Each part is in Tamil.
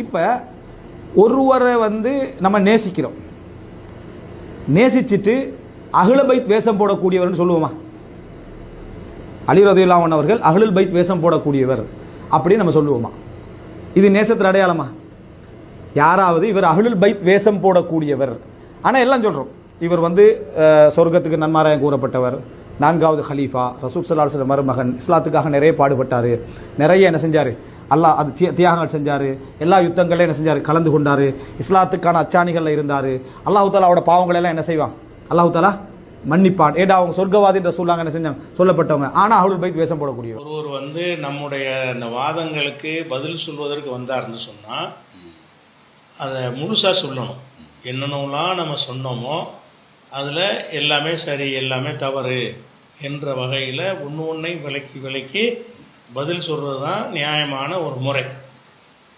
இப்போ ஒருவரை வந்து நம்ம நேசிக்கிறோம். நேசிச்சிட்டு அகில பைத் வேஷம் போடக்கூடியவர்னு சொல்லுவோமா? அலி ரதியுல்லாஹன் அவர்கள் அகலுல் பைத் வேஷம் போடக்கூடியவர் அப்படின்னு நம்ம சொல்லுவோமா? இது நேசத்தில் அடையாளமா? யாராவது இவர் அகலுல் பைத் வேஷம் போடக்கூடியவர். ஆனால் எல்லாம் சொல்கிறோம் இவர் வந்து சொர்க்கத்துக்கு நன்மாராயம் கூறப்பட்டவர். நான்காவது ஹலீஃபா ரசூத் சல்லாஹ் மருமகன். இஸ்லாத்துக்காக நிறைய பாடுபட்டார். நிறைய என்ன செஞ்சார்? அல்லாஹ் அது தியாகங்கள் செஞ்சார். எல்லா யுத்தங்களையும் என்ன செஞ்சார்? கலந்து கொண்டார். இஸ்லாத்துக்கான அச்சாணிகளில் இருந்தார். அல்லாஹு தாலா அவட பாவங்களை எல்லாம் என்ன செய்வான்? அல்லாஹு தாலா மன்னிப்பான். ஏடா அவங்க சொர்க்கவாதின்ற சொல்லாங்க என்ன செஞ்சாங்க? சொல்லப்பட்டவங்க. ஆனால் அகலுல் பைத் வேஷம் போடக்கூடிய ஒருவர் வந்து நம்முடைய அந்த வாதங்களுக்கு பதில் சொல்வதற்கு வந்தார்னு சொன்னால் அதை முழுசாக சொல்லணும். என்னென்னலாம் நம்ம சொன்னோமோ அதில் எல்லாமே சரி எல்லாமே தவறு என்ற வகையில் ஒன்று ஒன்றை விலக்கி விலக்கி பதில் சொல்கிறது தான் நியாயமான ஒரு முறை.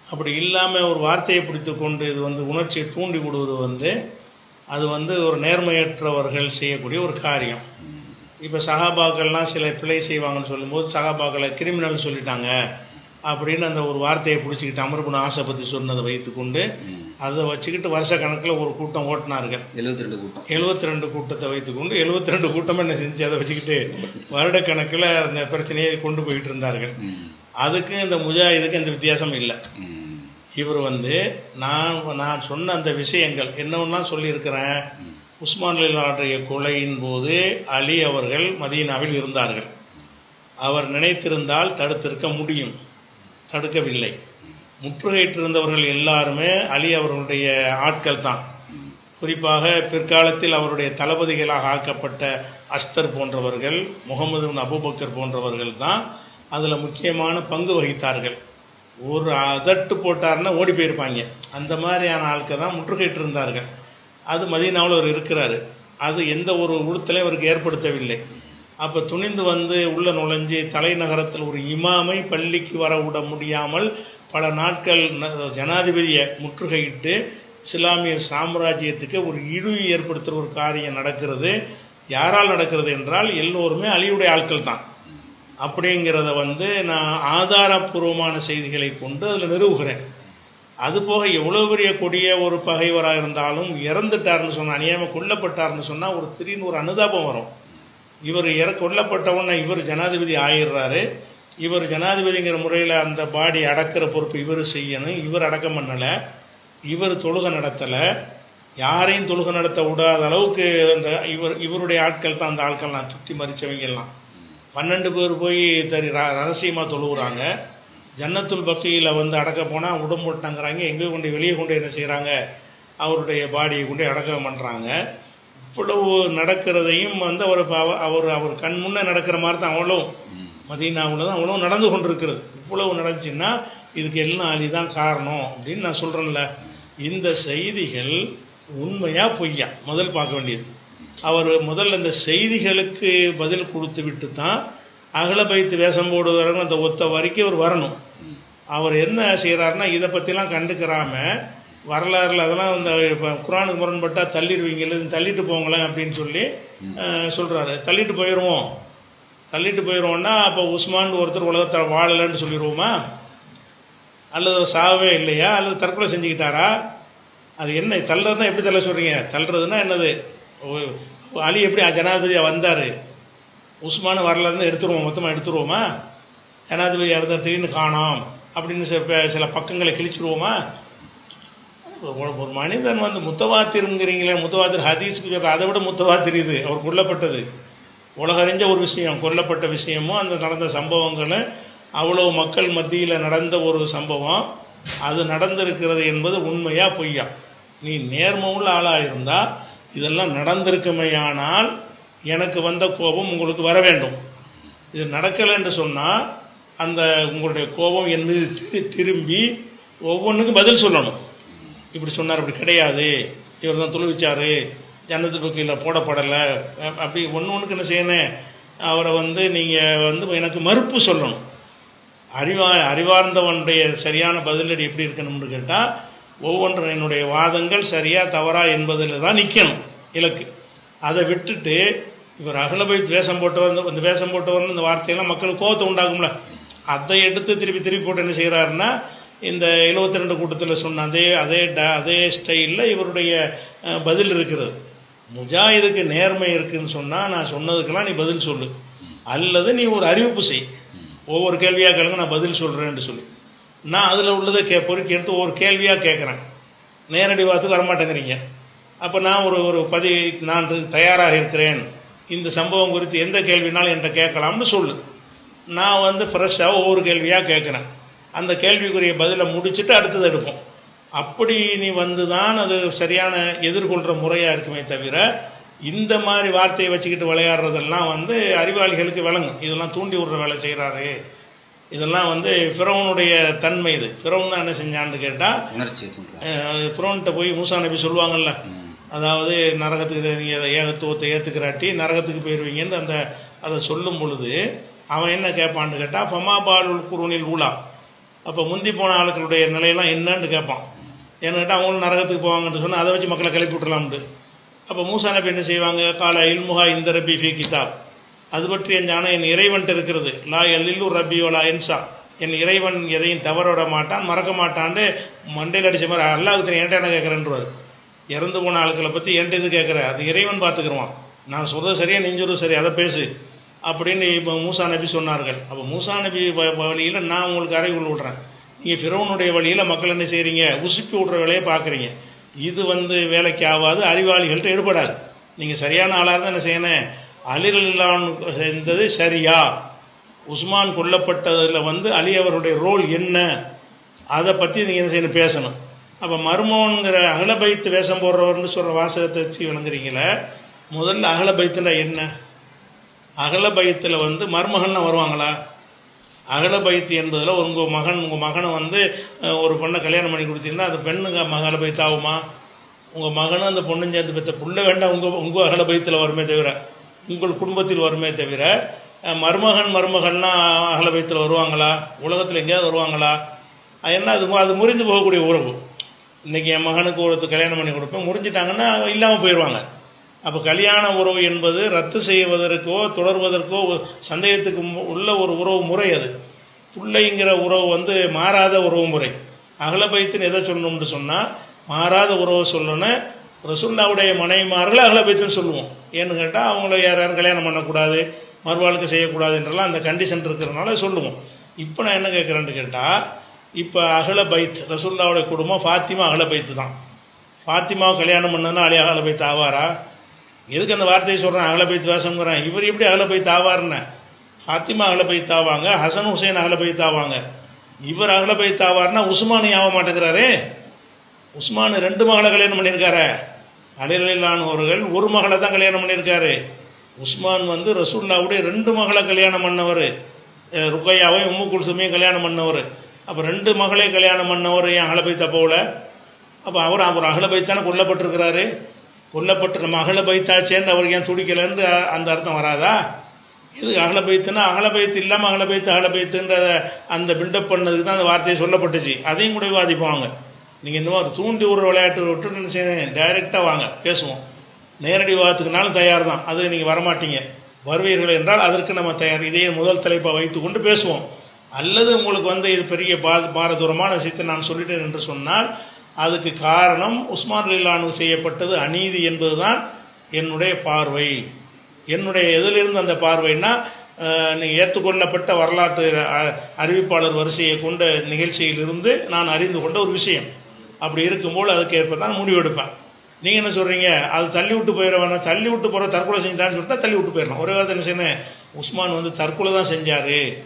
அப்படி இல்லாமல் ஒரு வார்த்தையை பிடித்து கொண்டு இது வந்து உணர்ச்சியை தூண்டி விடுவது வந்து அது வந்து ஒரு நேர்மையற்றவர்கள் செய்யக்கூடிய ஒரு காரியம். இப்போ சகாபாக்கள்லாம் சில பிழை செய்வாங்கன்னு சொல்லும்போது சகாபாக்களை கிரிமினல் சொல்லிட்டாங்க அப்படின்னு அந்த ஒரு வார்த்தையை பிடிச்சிக்கிட்டு அமர்புன ஆசை பற்றி சொன்னதை வைத்துக்கொண்டு அதை வச்சுக்கிட்டு வருஷ கணக்கில் ஒரு கூட்டம் ஓட்டினார்கள். எழுபத்தி ரெண்டு கூட்டம். எழுபத்தி ரெண்டு கூட்டத்தை வைத்துக்கொண்டு எழுபத்தி ரெண்டு கூட்டம் என்ன செஞ்சு அதை வச்சுக்கிட்டு வருடக்கணக்கில் அந்த பிரச்சனையை கொண்டு போயிட்டு இருந்தார்கள். அதுக்கு இந்த முஜாஹிதுக்கு இந்த வித்தியாசம் இல்லை. இவர் வந்து நான் நான் சொன்ன அந்த விஷயங்கள் என்னவெல்லாம் சொல்லியிருக்கிறேன்? உஸ்மான் அலிலாடைய கொலையின் போது அலி அவர்கள் மதீனாவில் இருந்தார்கள். அவர் நினைத்திருந்தால் தடுத்திருக்க முடியும். தடுக்கவில்லை. முற்றுகையிட்டிருந்தவர்கள் எல்லாருமே அலி அவர்களுடைய ஆட்கள் தான். குறிப்பாக பிற்காலத்தில் அவருடைய தளபதிகளாக ஆக்கப்பட்ட அஸ்தர் போன்றவர்கள் முகமது அபுபக்கர் போன்றவர்கள் தான் அதில் முக்கியமான பங்கு வகித்தார்கள். ஒரு அதட்டு போட்டார்னா ஓடி போயிருப்பாங்க. அந்த மாதிரியான ஆட்கள் தான் முற்றுகையிட்டு இருந்தார்கள் அது மதீனாவில் அவர் இருக்கிறாரு. அது எந்த ஒரு உடுத்தலையும் அவருக்கு ஏற்படுத்தவில்லை. அப்போ துணிந்து வந்து உள்ள நுழைஞ்சு தலைநகரத்தில் ஒரு இமாமை பள்ளிக்கு வர விட முடியாமல் பல நாட்கள் ஜனாதிபதியை முற்றுகையிட்டு இஸ்லாமிய சாம்ராஜ்யத்துக்கு ஒரு இழிவு ஏற்படுத்துகிற ஒரு காரியம் நடக்கிறது. யாரால் நடக்கிறது என்றால் எல்லோருமே அழிவுடைய ஆட்கள் தான். அப்படிங்கிறத வந்து நான் ஆதாரப்பூர்வமான செய்திகளை கொண்டு அதில் நிறுவுகிறேன். அதுபோக எவ்வளோ பெரிய கொடிய ஒரு பகைவராக இருந்தாலும் இறந்துட்டார்னு சொன்னால் அநியாயமாக கொல்லப்பட்டார்னு சொன்னால் ஒரு திடீர்னு ஒரு அனுதாபம் வரும். இவர் இற கொல்லப்பட்டவுடனே இவர் ஜனாதிபதி ஆயிடுறாரு. இவர் ஜனாதிபதிங்கிற முறையில் அந்த பாடி அடக்கிற பொறுப்பு இவர் செய்யணும். இவர் அடக்கம் பண்ணலை. இவர் தொழுகை நடத்தலை. யாரையும் தொழுகை நடத்த விடாத அளவுக்கு அந்த இவர் இவருடைய ஆட்கள் தான் அந்த ஆட்கள்லாம் சுற்றி மறிச்சவங்கள்லாம் பன்னெண்டு பேர் போய் தரி ர- ரகசியமாக தொழுகிறாங்க ஜன்னத்துல் பக்கியில் வந்து அடக்க போனால் உடம்பு போட்டாங்கிறாங்க எங்கே கொண்டு வெளியே கொண்டு என்ன செய்கிறாங்க அவருடைய பாடியை கொண்டு அடக்கம் பண்ணுறாங்க இவ்வளவு நடக்கிறதையும் வந்து அவர் அவர் அவர் கண் முன்னே நடக்கிற மாதிரி தான் அவ்வளோ மதீனாவில் தான் அவ்வளோ நடந்து கொண்டிருக்கிறது. இவ்வளவு நடந்துச்சுன்னா இதுக்கு எல்லாம் அலி தான் காரணம் அப்படின்னு நான் சொல்கிறேன்ல இந்த செய்திகள் உண்மையாக பொய்யா? முதல் பார்க்க வேண்டியது. அவர் முதல்ல இந்த செய்திகளுக்கு பதில் கொடுத்து விட்டு தான் அகல பைத்து வேஷம் போடுவதற்கு அந்த ஒத்த வரைக்கும் அவர் வரணும். அவர் என்ன செய்கிறாருன்னா இதை பற்றிலாம் கண்டுக்கிறாமல் வரலாறுல அதெல்லாம் இந்த இப்போ குரானுக்கு முரண்பட்டால் தள்ளிடுவீங்கல்ல தள்ளிட்டு போங்களேன் அப்படின்னு சொல்லி சொல்கிறாரு தள்ளிட்டு போயிடுவோம் தள்ளிட்டு போயிடுவோம்னா அப்போ உஸ்மான் ஒருத்தர் உலகத்தில் வாழலைன்னு சொல்லிடுவோமா? அல்லது சாகவே இல்லையா? அல்லது தற்கொலை செஞ்சுக்கிட்டாரா? அது என்ன தள்ளுறதுனா எப்படி தள்ள சொல்கிறீங்க தள்ளுறதுன்னா என்னது? அலி எப்படி ஜனாதிபதியாக வந்தார்? உஸ்மான் வரலன்னு எடுத்துருவோம் மொத்தமாக எடுத்துருவோமா? ஜனாதிபதி இருந்தார் திடீர்னு காணோம் அப்படின்னு சில சில பக்கங்களை கிழிச்சிருவோமா? ஒரு- மனிதன் வந்து முத்தவாத்திருங்கிறீங்களே முத்தவாத்திர் ஹதீஸ்க்கு சொல்கிற அதை விட முத்தவாத்திர் இது அவர் கொல்லப்பட்டது உலகறிஞ்ச ஒரு விஷயம் கொல்லப்பட்ட விஷயமும் அந்த நடந்த சம்பவங்களும் அவ்வளோ மக்கள் மத்தியில் நடந்த ஒரு சம்பவம். அது நடந்திருக்கிறது என்பது உண்மையா பொய்யா? நீ நேர்மவுள்ள ஆளாக இருந்தால் இதெல்லாம் நடந்திருக்குமையானால் எனக்கு வந்த கோபம் உங்களுக்கு வர வேண்டும். இது நடக்கலை என்று சொன்னால் அந்த உங்களுடைய கோபம் என் மீது திரு திரும்பி ஒவ்வொன்றுக்கும் பதில் சொல்லணும். இப்படி சொன்னார் இப்படி கிடையாது. இவர் தான் துளுவிச்சார். ஜன்னத்து பக்கியில் போடப்படலை. அப்படி ஒன்று ஒன்றுக்கு என்ன செய்யணும்? அவரை வந்து நீங்கள் வந்து எனக்கு மறுப்பு சொல்லணும். அறிவா அறிவார்ந்தவனுடைய சரியான பதிலடி எப்படி இருக்கணும்னு கேட்டால் ஒவ்வொன்றும் என்னுடைய வாதங்கள் சரியாக தவறா என்பதில் தான் நிற்கணும் இலக்கு. அதை விட்டுட்டு இவர் அகலபைத் வேஷம் போட்டவர் இந்த வேஷம் போட்டு வந்து இந்த வார்த்தையெல்லாம் மக்களுக்கு கோபத்தை உண்டாகும்ல அதை எடுத்து திருப்பி திருப்பி போட்டு என்ன செய்கிறாருன்னா இந்த 72 ரெண்டு கூட்டத்தில் சொன்ன அதே அதே ட அதே ஸ்டைலில் இவருடைய பதில் இருக்கிறது. முஜாஹிதுக்கு நேர்மை இருக்குன்னு சொன்னால் நான் சொன்னதுக்கெல்லாம் நீ பதில் சொல்லு. அல்லது நீ ஒரு அறிவிப்பு செய். ஒவ்வொரு கேள்வியாக கேளுங்க நான் பதில் சொல்கிறேன்னு சொல்லி. நான் அதில் உள்ளதை கே பொறுக்கி எடுத்து ஒவ்வொரு கேள்வியாக கேட்குறேன் நேரடி வார்த்தைக்கு வரமாட்டேங்கிறீங்க. அப்போ நான் ஒரு ஒரு பதிவு நான் தயாராக இருக்கிறேன். இந்த சம்பவம் குறித்து எந்த கேள்வினாலும் என்கிட்ட கேட்கலாம்னு சொல்லு. நான் வந்து ஃப்ரெஷ்ஷாக ஒவ்வொரு கேள்வியாக கேட்குறேன் அந்த கேள்விக்குரிய பதிலை முடிச்சுட்டு அடுத்தது எடுப்போம். அப்படி நீ வந்து தான் அது சரியான எதிர்கொள்கிற முறையாக இருக்குமே தவிர இந்த மாதிரி வார்த்தையை வச்சுக்கிட்டு விளையாடுறதெல்லாம் வந்து அறிவாளிகளுக்கு விளங்கும். இதெல்லாம் தூண்டி விடுற வேலை செய்கிறாரு இதெல்லாம் வந்து ஃபிரௌனுடைய தன்மை இது. ஃபிரௌன் தான் என்ன செஞ்சான்னு கேட்டால் ஃப்ரோன்ட்ட போய் மூசா நபி சொல்லுவாங்கல்ல அதாவது நரகத்துக்கு நீங்கள் ஏகத்துவத்தை ஏற்றுக்கிறாட்டி நரகத்துக்கு போயிடுவீங்கன்னு அந்த அதை சொல்லும் பொழுது அவன் என்ன கேட்பான்னு கேட்டால் ஃபமா பாலுல் குருனில் ஊலா. அப்போ முந்தி போன ஆட்களுடைய நிலையெல்லாம் என்னன்னு கேட்பான். கேட்டால் அவங்களும் நரகத்துக்கு போவாங்கன்னு சொன்னால் அதை வச்சு மக்களை கிளப்பி விட்டுலாம்ட்டு அப்போ மூசா நபி என்ன செய்வாங்க? கால இல்முகா இந்த ரபி ஃபி கிதாப். அது பற்றிய ஞானம் என் இறைவன்ட்டு இருக்கிறது. லா எல்லில்லு ரப்பியோ லா இன்சா என் இறைவன் எதையும் தவற விட மாட்டான் மறக்க மாட்டான்னு மண்டையில் அடிச்ச மாதிரி அல்லாஹ் என்கிட்ட என்ன கேட்குறேன்றவர் இறந்து போன ஆட்களை பற்றி என்கிட்ட இது கேட்குற அது இறைவன் பார்த்துக்குருவான் நான் சொல்கிறது சரியா நீ சொல்கிறது சரி அதை பேசு. அப்படின்னு இப்போ மூசா நபி சொன்னார்கள். அப்போ மூசா நபி வழியில் நான் உங்களுக்கு அறைகுள் விடுறேன். நீங்கள் ஃபிரௌனுடைய வழியில் மக்கள் என்ன செய்கிறீங்க உசுப்பி விட்ற வேலையை பார்க்குறீங்க. இது வந்து வேலைக்கு ஆகாது அறிவாளிகள்கிட்ட ஈடுபடாது நீங்கள் சரியான ஆளாக இருந்தால் என்ன செய்யணும்? அலிரலான் செஞ்சது சரியா? உஸ்மான் கொல்லப்பட்டதில் வந்து அலி அவருடைய ரோல் என்ன? அதை பற்றி நீங்கள் என்ன செய்யணும்? பேசணும். அப்போ மர்மோங்கிற அகலபைத்து வேஷம் போடுறவர்னு சொல்கிற வாசகத்தை வச்சு விளங்குறீங்களே முதல்ல அகலபைத்துல என்ன? அகலபயத்தில் வந்து மருமகன்லாம் வருவாங்களா? அகலபைத்து என்பதில் உங்கள் மகன் உங்கள் மகனை வந்து ஒரு பொண்ணை கல்யாணம் பண்ணி கொடுத்தீங்கன்னா அந்த பெண்ணுங்க அகலபைத்து ஆகுமா? உங்கள் மகனும் அந்த பொண்ணும் சேர்ந்து பெற்ற பிள்ளை வேண்டாம் உங்கள் உங்கள் அகலபைத்தில் வருமே தவிர உங்கள் குடும்பத்தில் வருமே தவிர மருமகன் மருமகன்லாம் அகலபைத்தில் வருவாங்களா? உலகத்தில் எங்கேயாவது வருவாங்களா? அது என்ன அது அது முறிந்து போகக்கூடிய உறவு. இன்றைக்கி என் மகனுக்கு ஒருத்தர் கல்யாணம் பண்ணி கொடுப்பேன் முறிஞ்சிட்டாங்கன்னா இல்லாமல் போயிடுவாங்க அப்போ கல்யாண உறவு என்பது ரத்து செய்வதற்கோ தொடர்வதற்கோ சந்தேகத்துக்கு மு- உள்ள ஒரு உறவு முறை அது. பிள்ளைங்கிற உறவு வந்து மாறாத உறவு முறை. அகலபைத்துன்னு எதை சொல்லணும்னு சொன்னால் மாறாத உறவை சொல்லணும் ரசுல்லாவுடைய மனைவிமார்களை அகலபைத்துன்னு சொல்லுவோம். ஏன்னு கேட்டால் அவங்கள யார் யாரும் கல்யாணம் பண்ணக்கூடாது மறுவாழ்க்கை செய்யக்கூடாதுன்றலாம் அந்த கண்டிஷன் இருக்கிறனால சொல்லுவோம். இப்போ நான் என்ன கேட்குறேன்னு கேட்டால் இப்போ அகல பைத் ரசுல்லாவுடைய குடும்பம் ஃபாத்திமா அகல பைத்து தான் ஃபாத்திமாவை கல்யாணம் பண்ணதுன்னா அலி அகல பைத் ஆவாரா? எதுக்கு அந்த வார்த்தையை சொல்கிறேன் அகல பைத் வேஷங்கிறேன் இவர் எப்படி அகல பைத் ஃபாத்திமா அகலபைத் ஆவாங்க ஹசன் ஹுசைன் அகல பைத் ஆவாங்க. இவர் அகல பைத் ஆவார்னா உஸ்மானி ஆக மாட்டேங்கிறாரே. உஸ்மான் ரெண்டு மகளை கல்யாணம் பண்ணியிருக்காரு. அலிரலிலானவர்கள் ஒரு மகளை தான் கல்யாணம் பண்ணியிருக்காரு. உஸ்மான் வந்து ரசூல்லாவுடைய ரெண்டு மகளை கல்யாணம் பண்ணவர். ருக்கையாவையும் உம்மு குல்சுமையும் கல்யாணம் பண்ணவர். அப்போ ரெண்டு மகளையும் கல்யாணம் பண்ணவர் ஏன் அகலபைத்த போல அப்போ அவர் அவர் அகலபைத்தானே கொல்லப்பட்டிருக்கிறாரு. கொல்லப்பட்டு நம்ம அகலபைத்தாச்சேன்னு அவருக்கு ஏன் துடிக்கலைன்னு அந்த அர்த்தம் வராதா? இது அகலபைத்துனா அகலபைத்து இல்லாமல் அகலபைத்து அகலபைத்துன்ற அந்த பில்டப் பண்ணதுக்கு தான் அந்த வார்த்தையை சொல்லப்பட்டுச்சு. அதையும் கூட விவாதிப்பாங்க. நீங்கள் இந்த மாதிரி தூண்டி விடுற விளையாட்டு விட்டு என்ன டைரெக்டாக வாங்க பேசுவோம். நேரடி விவாதத்துக்குனாலும் தயார் தான் அது நீங்கள் வரமாட்டீங்க. வருவீர்கள் என்றால் அதற்கு நம்ம தயார். இதையே முதல் தலைப்பாக வைத்துக்கொண்டு பேசுவோம். அல்லது உங்களுக்கு வந்து இது பெரிய பா பாரதூரமான விஷயத்தை நான் சொல்லிட்டேன் என்று சொன்னால் அதுக்கு காரணம் உஸ்மான் லீலானு செய்யப்பட்டது அநீதி என்பதுதான் என்னுடைய பார்வை. என்னுடைய எதிலிருந்து அந்த பார்வைன்னா நீங்கள் ஏற்றுக்கொள்ளப்பட்ட வரலாற்று அ- அறிவிப்பாளர் வரிசையை கொண்ட நிகழ்ச்சியிலிருந்து நான் அறிந்து கொண்ட ஒரு விஷயம். அப்படி இருக்கும்போது அதுக்கேற்ப தான் முடிவெடுப்பேன் நீங்கள் என்ன சொல்கிறீங்க அது தள்ளி விட்டு போயிட வேணாம். தள்ளி விட்டு போகிற தற்கொலை செஞ்சான்னு சொல்லிட்டா தள்ளி விட்டு போயிடலாம். ஒரே வார்த்தை என்ன செய்யணும்? உஸ்மான் வந்து தற்கொலை தான் செஞ்சார்.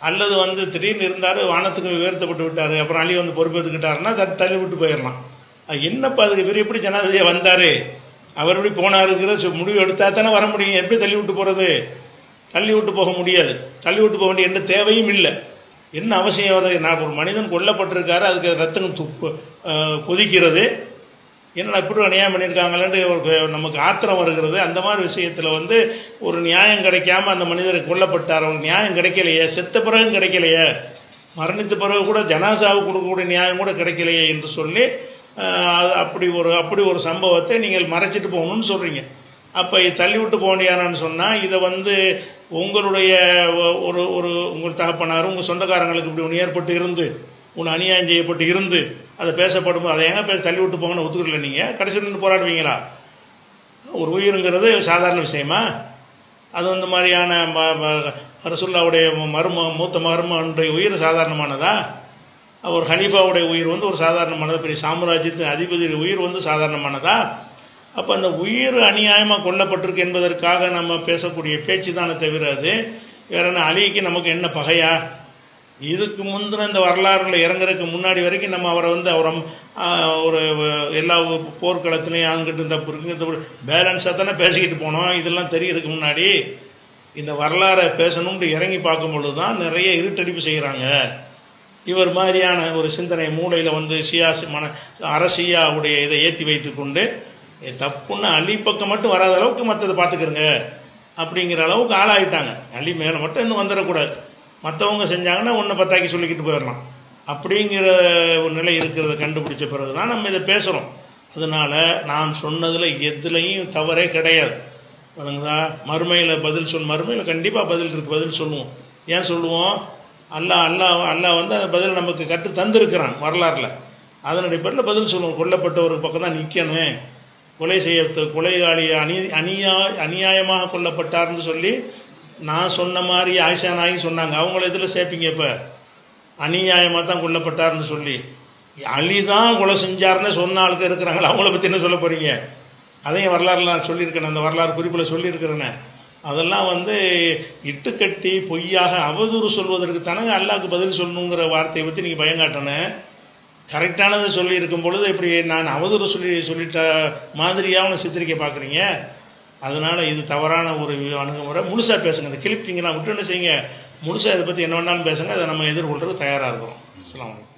அல்லது வந்து திடீர்னு இருந்தார் வானத்துக்கு உயர்த்தப்பட்டு விட்டார் அப்புறம் அலி வந்து பொறுப்பேற்றுக்கிட்டாருன்னா தள்ளி விட்டு போயிடலாம் என்னப்பா அதுக்கு இவர் எப்படி ஜனாதிபதியாக வந்தார்? அவர் எப்படி போனாருங்கிற முடிவு எடுத்தால் தானே வர முடியும். எப்படி தள்ளி விட்டு போகிறது தள்ளி விட்டு போக முடியாது. தள்ளி விட்டு போக வேண்டிய எந்த தேவையும் இல்லை. என்ன அவசியம் வருது நான் ஒரு மனிதன் கொல்லப்பட்டிருக்காரு அதுக்கு ரத்தம் துப்பு கொதிக்கிறது. என்னடா இப்படி அநியாயம் பண்ணியிருக்காங்களேன்ட்டு ஒரு நமக்கு ஆத்திரம் வருகிறது. அந்த மாதிரி விஷயத்தில் வந்து ஒரு நியாயம் கிடைக்காம அந்த மனிதர் கொல்லப்பட்டார். அவருக்கு நியாயம் கிடைக்கலையே. செத்த பிறகும் கிடைக்கலையே. மரணித்த பிறகு கூட ஜனாசாவுக்கு கொடுக்கக்கூடிய நியாயம் கூட கிடைக்கலையே என்று சொல்லி அது அப்படி ஒரு அப்படி ஒரு சம்பவத்தை நீங்கள் மறைச்சிட்டு போகணும்னு சொல்கிறீங்க அப்போ தள்ளி விட்டு போகண்டியானான்னு சொன்னால் இதை வந்து உங்களுடைய ஒரு ஒரு உங்கள் தகப்பனாரும் உங்கள் சொந்தக்காரங்களுக்கு இப்படி ஒன்று ஏற்பட்டு இருந்து உன் அநியாயம் செய்யப்பட்டு இருந்து அதை பேசப்படும் அதை ஏங்க பேச தள்ளி விட்டு போங்கன்னு ஒத்துக்கல நீங்கள் கடைசி நின்று போராடுவீங்களா? ஒரு உயிருங்கிறது சாதாரண விஷயமா? அது இந்த மாதிரியான ம- ரசுல்லாவுடைய மரும மூத்த மருமனுடைய உயிர் சாதாரணமானதா? ஒரு ஹனீஃபாவுடைய உயிர் வந்து ஒரு சாதாரணமானதா? பெரிய சாம்ராஜ்யத்தின் அதிபதியுடைய உயிர் வந்து சாதாரணமானதா? அப்போ அந்த உயிர் அநியாயமாக கொல்லப்பட்டிருக்கு என்பதற்காக நம்ம பேசக்கூடிய பேச்சு தானே தவிர அது வேற என்ன அலிக்கு நமக்கு என்ன பகையா? இதுக்கு முந்தின இந்த வரலாறுல இறங்குறதுக்கு முன்னாடி வரைக்கும் நம்ம அவரை வந்து அவரை ஒரு எல்லா போர்க்களத்துலேயும் அங்கிட்டு தப்பு இருக்கு இந்த பேலன்ஸாக தானே பேசிக்கிட்டு போனோம். இதெல்லாம் தெரியறதுக்கு முன்னாடி இந்த வரலாறை பேசணும்னு இறங்கி பார்க்கும் பொழுது தான் நிறைய இருட்டடிப்பு செய்கிறாங்க இவர் மாதிரியான ஒரு சிந்தனை மூளையில் வந்து ஷியா மன அரசியாவுடைய இதை ஏற்றி வைத்து கொண்டு தப்புன்னு அலி பக்கம் மட்டும் வராத அளவுக்கு மற்றதை பார்த்துக்கிறங்க. அப்படிங்கிற அளவுக்கு ஆளாகிட்டாங்க அள்ளி மேலே மட்டும் இன்னும் வந்துடக்கூடாது மற்றவங்க செஞ்சாங்கன்னா உன்னை பத்தாக்கி சொல்லிக்கிட்டு போயிடலாம். அப்படிங்கிற ஒரு நிலை இருக்கிறத கண்டுபிடிச்ச பிறகு தான் நம்ம இதை பேசுகிறோம் அதனால் நான் சொன்னதில் எதுலேயும் தவறே கிடையாது. வணங்குதா மறுமையில் பதில் சொல் மறுமையில் கண்டிப்பாக பதில் இருக்கு பதில் சொல்லுவோம். ஏன் சொல்லுவோம்? அல்லா அல்லாஹ் அல்லாஹ் வந்து அந்த பதில் நமக்கு கற்று தந்திருக்கிறான் வரலாறில். அதன் அடிப்படையில் பதில் சொல்லுவோம். கொல்லப்பட்ட ஒரு பக்கம் தான் நிற்கணும் கொலை செய்ய கொலைகாளி அநீ அநியா அநியாயமாக கொல்லப்பட்டார்னு சொல்லி நான் சொன்ன மாதிரி ஆயிஷா நாயகி சொன்னாங்க. அவங்கள இதில் சேர்ப்பீங்க இப்போ? அநியாயமாக தான் கொல்லப்பட்டார்னு சொல்லி. அலி தான் கொலை செஞ்சார்னு சொன்ன ஆளுக்கு இருக்கிறாங்களா அவங்கள பற்றி என்ன சொல்ல போகிறீங்க அதையும் வரலாறுல நான் சொல்லியிருக்கேன் அந்த வரலாறு குறிப்பில் சொல்லியிருக்கிறேனே. அதெல்லாம் வந்து இட்டுக்கட்டி பொய்யாக அவதூறு சொல்வதற்கு தானங்க அல்லாவுக்கு பதில் சொல்லணுங்கிற வார்த்தையை பற்றி நீங்கள் பயங்காட்டினேன் கரெக்டானதை சொல்லியிருக்கும் பொழுது இப்படி நான் அவதூறு சொல்லி சொல்லிட்ட மாதிரியாக அவனை சித்திரிக்க பார்க்குறீங்க அதனால் இது தவறான ஒரு அணுகுமுறை. முழுசாக பேசுங்க. இந்த கிளிப்பிங்கெல்லாம் விட்டு என்ன செய்யுங்க. முழுசாக இதை பற்றி என்ன வேணாலும் பேசுங்க. அதை நம்ம எதிர்கொள்றதுக்கு தயாராக இருக்கிறோம். அஸ்லாம் வலைக்கம்